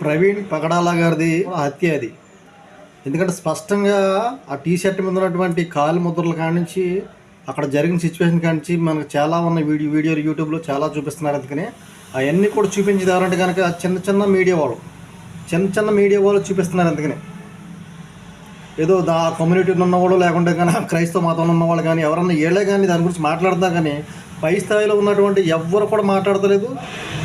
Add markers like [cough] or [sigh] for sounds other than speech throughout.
ప్రవీణ్ పగడాల గారిది హత్య అది. ఎందుకంటే స్పష్టంగా ఆ టీ షర్ట్ మీద ఉన్నటువంటి కాలు ముద్రలు కానించి అక్కడ జరిగిన సిచ్యువేషన్ కానించి మనకు చాలా ఉన్న వీడియో వీడియోలు యూట్యూబ్లో చాలా చూపిస్తున్నారు. అందుకని అవన్నీ కూడా చూపించేదారంటే కనుక చిన్న చిన్న మీడియా వాళ్ళు. చిన్న చిన్న మీడియా వాళ్ళు చూపిస్తున్నారు అందుకని. ఏదో దా కమ్యూనిటీలో ఉన్నవాళ్ళు లేకుంటే కానీ క్రైస్తవ మతంలో ఉన్నవాళ్ళు కానీ ఎవరన్నా ఏళ్ళే కానీ దాని గురించి మాట్లాడతా కానీ పై స్థాయిలో ఉన్నటువంటి ఎవ్వరు కూడా మాట్లాడతలేదు.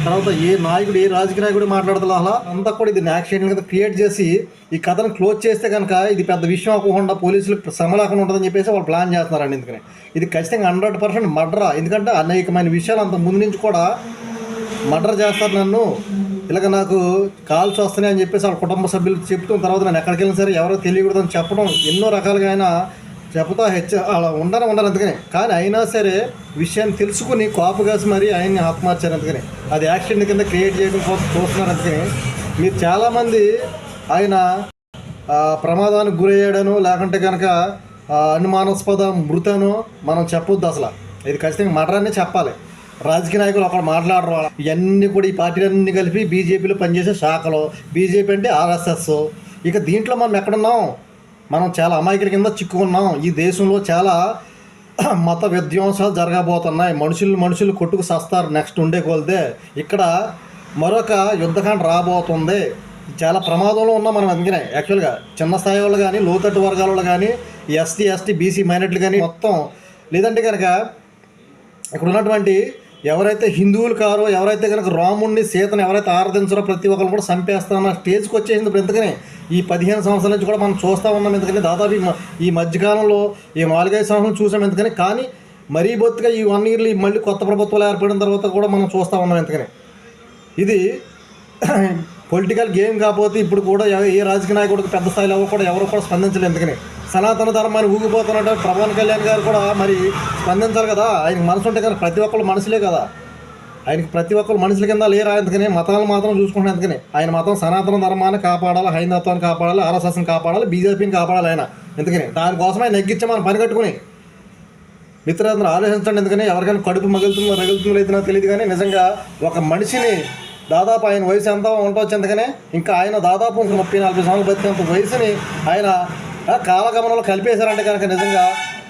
తర్వాత ఏ నాయకుడు ఏ రాజకీయ నాయకుడు మాట్లాడతలేదు. అలా అంతా కూడా ఇది యాక్సిడెంట్ కింద క్రియేట్ చేసి ఈ కథను క్లోజ్ చేస్తే కనుక ఇది పెద్ద విషయం అవ్వకుండా పోలీసులు శ్రమ లేకుండా ఉంటుందని చెప్పేసి వాళ్ళు ప్లాన్ చేస్తున్నారండి ఎందుకని ఇది ఖచ్చితంగా హండ్రెడ్ పర్సెంట్ మర్డరా ఎందుకంటే అనేకమైన విషయాలు అంత ముందు నుంచి కూడా మర్డర్ చేస్తారు నన్ను. ఇలాగ నాకు కాల్స్ వస్తున్నాయి అని చెప్పేసి వాళ్ళ కుటుంబ సభ్యులు చెప్తున్న తర్వాత నేను ఎక్కడికి వెళ్ళిన సరే ఎవరో తెలియకూడదని చెప్పడం ఎన్నో రకాలుగా ఆయన చెప్తా హెచ్చ అలా ఉండరు ఉండరు అందుకని. కానీ అయినా సరే విషయాన్ని తెలుసుకుని కాపు కాసి మరీ ఆయన్ని ఆత్మహత్యారు అందుకని. అది యాక్సిడెంట్ కింద క్రియేట్ చేయడం కోసం చూస్తున్నారు అందుకని. మీరు చాలామంది ఆయన ప్రమాదానికి గురయ్యాడను లేకుంటే కనుక అనుమానాస్పద మృతను మనం చెప్పొద్దు అసలు. ఇది ఖచ్చితంగా మటరాన్ని చెప్పాలి. రాజకీయ నాయకులు అక్కడ మాట్లాడరు ఇవన్నీ కూడా ఈ పార్టీలన్నీ కలిపి బీజేపీలో పనిచేసే శాఖలు. బీజేపీ అంటే ఆర్ఎస్ఎస్. ఇక దీంట్లో మనం ఎక్కడున్నాం? మనం చాలా అమాయకుల కింద చిక్కుకున్నాం. ఈ దేశంలో చాలా [clears throat] మత విధ్వంసాలు జరగబోతున్నాయి. మనుషులు మనుషులు కొట్టుకు సస్తారు. నెక్స్ట్ ఉండే కొలితే ఇక్కడ మరొక యుద్ధకాండ రాబోతుంది. చాలా ప్రమాదంలో ఉన్నాం మనం అందుకనే. యాక్చువల్గా చిన్న స్థాయి వాళ్ళు కానీ లోతట్టు వర్గాల వాళ్ళు కానీ ఎస్టీ ఎస్టీ బీసీ మైనార్టీలు కానీ మొత్తం లేదంటే కనుక ఇక్కడ ఉన్నటువంటి ఎవరైతే హిందువులు కారో ఎవరైతే కనుక రాముడిని సీతను ఎవరైతే ఆరాధించారో ప్రతి ఒక్కరు కూడా చంపేస్తారన్న స్టేజ్కి వచ్చేసింది ఇప్పుడు ఎందుకని? ఈ పదిహేను సంవత్సరాల నుంచి కూడా మనం చూస్తూ ఉన్నాం. ఎందుకని దాదాపు ఈ మధ్యకాలంలో ఈ నాలుగైదు సంవత్సరాలు చూసాం ఎందుకని? కానీ మరీ బొత్తుగా ఈ వన్ ఇయర్లు మళ్ళీ కొత్త ప్రభుత్వాలు ఏర్పడిన తర్వాత కూడా మనం చూస్తూ ఉన్నాం ఎందుకని? ఇది [clears throat] పొలిటికల్ గేమ్ కాకపోతే ఇప్పుడు కూడా ఏ రాజకీయ నాయకుడికి పెద్ద స్థాయిలో కూడా ఎవరు కూడా స్పందించలేదు ఎందుకని? సనాతన ధర్మాన్ని ఊగిపోతున్నట్టు పవన్ కళ్యాణ్ గారు కూడా మరి స్పందించాలి కదా? ఆయనకి మనసు ఉంటే కానీ ప్రతి ఒక్కళ్ళు మనసులే కదా. ఆయనకి ప్రతి ఒక్కరు మనుషుల కింద లేరా ఎందుకనే? మతాలను మాత్రం చూసుకుంటే ఎందుకని? ఆయన మతం సనాతన ధర్మాన్ని కాపాడాలి హైందత్వాన్ని కాపాడాలి ఆర్ఎస్ఎస్ని కాపాడాలి బీజేపీని కాపాడాలి ఆయన. ఎందుకని? దానికోసమే నెగ్గించే మనం పని కట్టుకుని. మిత్రులందరూ ఆలోచించండి ఎందుకని? ఎవరికైనా కడుపు మగులుతుందో రగులుతుందో లేదో నాకు తెలియదు కానీ నిజంగా ఒక మనిషిని దాదాపు ఆయన వయసు ఎంత ఉండవచ్చు ఎందుకనే? ఇంకా ఆయన దాదాపు ఇంక ముప్పై నలభై సంవత్సరాలు బతికినంత వయసుని ఆయన కాలగమనంలో కలిపేశారంటే కనుక నిజంగా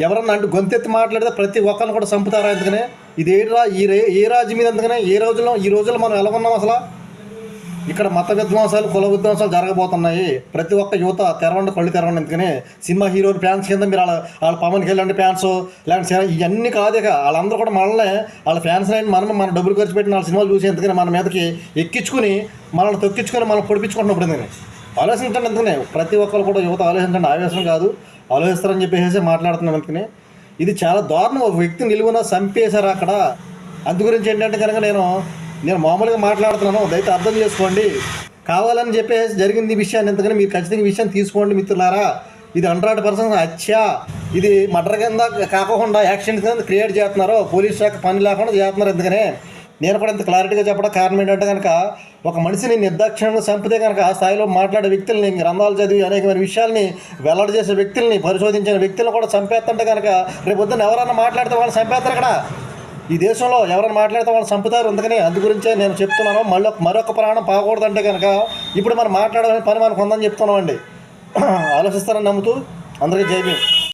ఎవరన్నా అంటే గొంతెత్తి మాట్లాడితే ప్రతి ఒక్కరిని కూడా చంపుతారా ఎందుకనే? ఇది ఏ రా ఈ రే ఏ రాజ్యం మీద ఎందుకనే? ఏ రోజుల్లో ఈ రోజుల్లో మనం ఎలా ఉన్నాం అసలు? ఇక్కడ మత విధ్వంసాలు కుల విధ్వంసాలు జరగబోతున్నాయి. ప్రతి ఒక్క యువత తెరవండి కళ్ళు తెరవండి ఎందుకని? సినిమా హీరోలు ఫ్యాన్స్ కింద మీరు వాళ్ళ వాళ్ళ పవన్ కళ్యాణ్ ఫ్యాన్స్ లేకపోతే ఇవన్నీ కాదు ఇక. వాళ్ళందరూ కూడా మనల్ని వాళ్ళ ఫ్యాన్స్ అయిన మనం మన డబ్బులు ఖర్చు పెట్టిన వాళ్ళ సినిమాలు చూసి ఎందుకని? మన మీదకి ఎక్కించుకుని మనల్ని తొక్కించుకొని మనం పొడిపించుకుంటున్నప్పుడు ఎందుకని? ఆలోచించండి ఎందుకనే? ప్రతి ఒక్కరు కూడా యువత ఆలోచించండి. ఆవేశం కాదు. ఆలోచిస్తారని చెప్పేసి మాట్లాడుతున్నాం ఎందుకని ఇది చాలా దారుణం. ఒక వ్యక్తి నిలువున చంపేశారు అక్కడ. అందు గురించి ఏంటంటే కనుక నేను నేను మామూలుగా మాట్లాడుతున్నాను. దయచేసి అర్థం చేసుకోండి. కావాలని చెప్పేసి జరిగింది ఈ విషయాన్ని. ఎందుకని మీరు ఖచ్చితంగా ఈ విషయాన్ని తీసుకోండి మిత్రులారా. ఇది హండ్రెడ్ పర్సెంట్ హత్య. ఇది మటర్ కింద కాకుండా యాక్సిడెంట్ కింద క్రియేట్ చేస్తున్నారు పోలీస్ శాఖ పని లేకుండా చేస్తున్నారు. ఎందుకనే నేను కూడా ఇంత క్లారిటీగా చెప్పడం కారణం ఏంటంటే కనుక ఒక మనిషిని నిర్దాక్షిణ్యంగా చంపితే కనుక ఆ స్థాయిలో మాట్లాడే వ్యక్తుల్ని గ్రంథాలు చదివి అనేకమైన విషయాల్ని వెల్లడి చేసే వ్యక్తుల్ని పరిశోధించిన వ్యక్తులను కూడా చంపేస్తుంటే కనుక రేపు పొద్దున్న ఎవరైనా మాట్లాడితే వాళ్ళని చంపేస్తారు అక్కడ ఈ దేశంలో ఎవరైనా మాట్లాడితే వాళ్ళు చంపుతారు. అందుకని అందు గురించే నేను చెప్తున్నాను. మళ్ళీ మరొక ప్రాణం పాకూడదంటే కనుక ఇప్పుడు మనం మాట్లాడాలని పని మనకు ఉందని చెప్తున్నామండి. [clears throat] ఆలోచిస్తారని నమ్ముతూ అందరికీ జైబీ